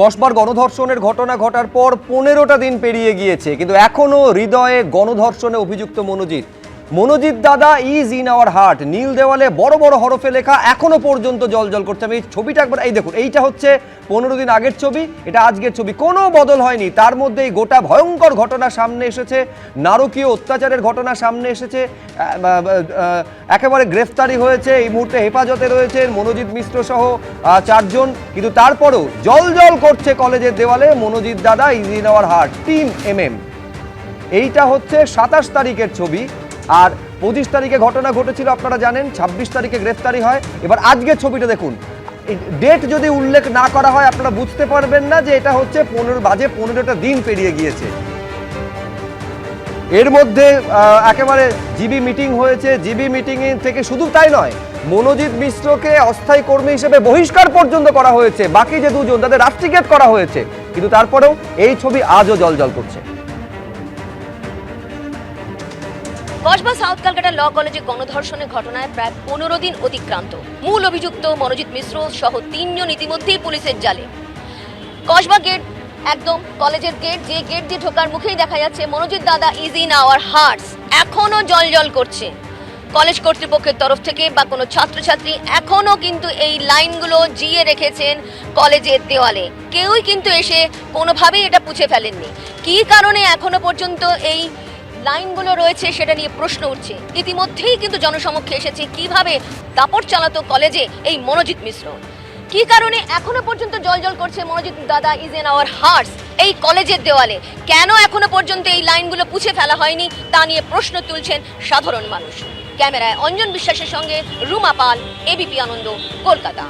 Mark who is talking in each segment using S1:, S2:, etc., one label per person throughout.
S1: কসবার গণধর্ষণের ঘটনা ঘটার পর পনেরোটা দিন পেরিয়ে গিয়েছে, কিন্তু এখনও হৃদয়ে গণধর্ষণে অভিযুক্ত মনোজিৎ। মনোজিৎ দাদা, ইজ ইন আওয়ার হার্ট। নীল দেওয়ালে বড় বড় হরফে লেখা, এখনও পর্যন্ত জল জল করছে। আমি এই ছবিটা একবার এই দেখুন, এইটা হচ্ছে পনেরো দিন আগের ছবি, এটা আজকের ছবি। কোনো বদল হয়নি। তার মধ্যে এই গোটা ভয়ঙ্কর ঘটনা সামনে এসেছে, নারকীয় অত্যাচারের ঘটনা সামনে এসেছে একেবারে গ্রেফতারি হয়েছে, এই মুহূর্তে হেফাজতে রয়েছেন মনোজিৎ মিশ্র সহ চারজন। কিন্তু তারপরেও জল জল করছে কলেজের দেওয়ালে মনোজিৎ দাদা, is in our heart, team M M. এইটা হচ্ছে সাতাশ তারিখের ছবি। আর পঁচিশ তারিখে ঘটনা ঘটেছিল, আপনারা জানেন, ছাব্বিশ তারিখে গ্রেফতারি হয়। এবার আজকের ছবিটা দেখুন। ডেট যদি উল্লেখ না করা হয়, আপনারা বুঝতে পারবেন না যে এটা হচ্ছে পনেরো, বাজে পনেরোটা দিন পেরিয়ে গিয়েছে। এর মধ্যে একেবারে জিবি মিটিং হয়েছে। জিবি মিটিং থেকে শুধু তাই নয়, মনোজিৎ মিশ্রকে অস্থায়ী কর্মী হিসেবে বহিষ্কার পর্যন্ত করা হয়েছে। বাকি যে দুজন, তাদের রাস্টিকেট করা হয়েছে। কিন্তু তারপরেও এই ছবি আজও জলজল করছে।
S2: কসবা সাউথ ক্যালকাটা ল কলেজে গণধর্ষণের ঘটনায় প্রায় পনেরো দিন অতিক্রান্ত। মূল অভিযুক্ত মনোজিৎ মিশ্র সহ তিনজন ইতিমধ্যেই পুলিশের জালে। কসবা গেট, একদম কলেজের গেট, যে গেট দিয়ে ঢোকার মুখেই দেখা যাচ্ছে মনোজিৎ দাদা ইজ ইন আওয়ার হার্টস এখনও জল জল করছে। কলেজ কর্তৃপক্ষের তরফ থেকে বা কোনো ছাত্রছাত্রী এখনও কিন্তু এই লাইনগুলো জিয়ে রেখেছেন কলেজের দেওয়ালে। কেউই কিন্তু এসে কোনোভাবেই এটা পুছে ফেলেননি। কী কারণে এখনও পর্যন্ত এই লাইনগুলো রয়েছে সেটা নিয়ে প্রশ্ন উঠছে। ইতিমধ্যেই কিন্তু জনসমক্ষে এসেছে কীভাবে দাপট চালাতো কলেজে এই মনোজিৎ মিশ্র। কি কারণে এখনও পর্যন্ত জল জল করছে মনোজিৎ দাদা ইজ ইন আওয়ার হার্টস এই কলেজের দেওয়ালে? কেন এখনও পর্যন্ত এই লাইনগুলো পুছে ফেলা হয়নি? তা নিয়ে প্রশ্ন তুলছেন সাধারণ মানুষ। ক্যামেরায় অঞ্জন বিশ্বাসের সঙ্গে রুমা পাল এবিপি আনন্দ, কলকাতা।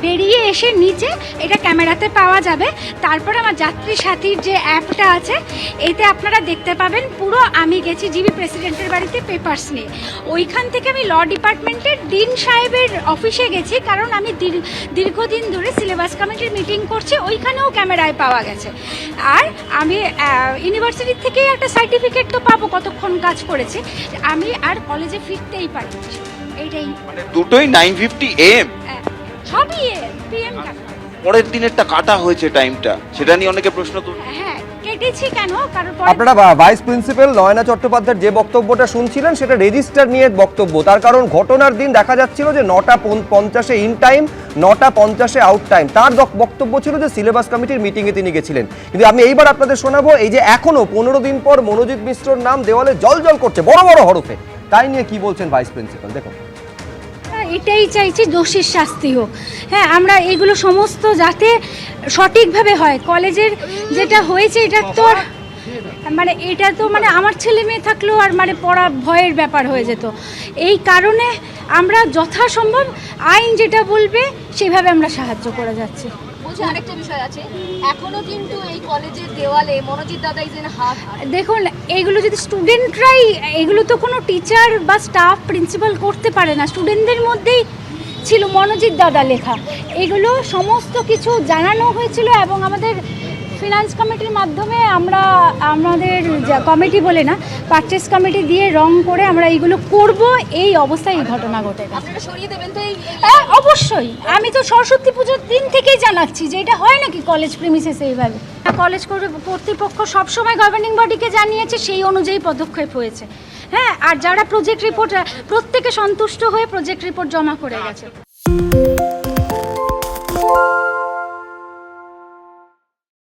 S3: বেরিয়ে এসে নিচে এটা ক্যামেরাতে পাওয়া যাবে। তারপর আমার যাত্রী সাথীর যে অ্যাপটা আছে এতে আপনারা দেখতে পাবেন পুরো আমি গেছি জিবি প্রেসিডেন্টের বাড়িতে পেপার্স নিয়ে। ওইখান থেকে আমি ল ডিপার্টমেন্টের ডিন সাহেবের অফিসে গেছি কারণ আমি দীর- দীর্ঘদিন ধরে সিলেবাস কমিটির মিটিং করছি ওইখানেও ক্যামেরায় পাওয়া গেছে। আর আমি ইউনিভার্সিটি থেকেই একটা সার্টিফিকেট তো পাবো কতক্ষণ কাজ করেছে। আমি আর কলেজে ফিরতেই পারি এইটাই।
S4: মানে দুটোই নাইন ফিফটি এম
S3: সবই পিএম
S4: পরের দিনেরটা কাটা হয়েছে টাইমটা সেটা নিয়ে অনেকে প্রশ্ন তুল
S3: হ্যাঁ কেটেছি কেন? কারণ
S1: আপনারা ভাইস প্রিন্সিপাল নয়না চট্টোপাধ্যায়ের যে বক্তব্যটা শুনছিলেন সেটা রেজিস্টার নিয়ে বক্তব্য। তার কারণ ঘটনার দিন দেখা যাচ্ছিল যে নটা পন- পঞ্চাশে ইন টাইম নটা পঞ্চাশে আউট টাইম তার দক- বক্তব্য ছিল যে সিলেবাস কমিটির মিটিংয়ে তিনি গেছিলেন। কিন্তু আমি এইবার আপনাদের শোনাবো এই যে এখনও পনেরো দিন পর মনোজিৎ মিশ্রর নাম দেওয়ালে জল জল করছে বড় বড় হরফে। তাই নিয়ে কি বলছেন ভাইস প্রিন্সিপাল দেখুন।
S3: হ্যাঁ, এটাই চাইছি দোষীর শাস্তি হোক। হ্যাঁ আমরা এগুলো সমস্ত যাতে সঠিকভাবে হয়। কলেজের যেটা হয়েছে, এটা তো মানে এটা তো মানে আমার ছেলে মেয়ে থাকলেও আর মানে পড়া ভয়ের ব্যাপার হয়ে যেত। এই কারণে আমরা যথাসম্ভব আইন যেটা বলবে, সেভাবে আমরা সাহায্য করে যাচ্ছি।
S2: আরেকটা বিষয় আছে। কিন্তু এই কলেজের দেওয়ালে মনোজিৎ
S3: দেখুন, এগুলো যদি স্টুডেন্টরাই এগুলো তো কোনো টিচার বা স্টাফ প্রিন্সিপাল করতে পারে না। স্টুডেন্টদের মধ্যেই ছিল মনোজিৎ দাদা লেখা। এগুলো সমস্ত কিছু জানানো হয়েছিল এবং আমাদের ফিনান্স কমিটির মাধ্যমে আমরা আমাদের কমিটি বলে না পারচেস কমিটি দিয়ে রং করে আমরা এইগুলো করব এই অবস্থায় এই ঘটনা ঘটে
S2: আপনারা সরিয়ে দেবেন তো
S3: হ্যাঁ অবশ্যই। আমি তো সরস্বতী পুজোর দিন থেকেই জানাচ্ছি যে এটা হয় নাকি কলেজ প্রিমিসেস এইভাবে? কলেজ কর্তৃপক্ষ সবসময় গভর্নিং বডিকে জানিয়েছে সেই অনুযায়ী পদক্ষেপ হয়েছে। হ্যাঁ আর যারা প্রজেক্ট রিপোর্ট প্রত্যেকে সন্তুষ্ট হয়ে প্রজেক্ট রিপোর্ট জমা করে গেছে।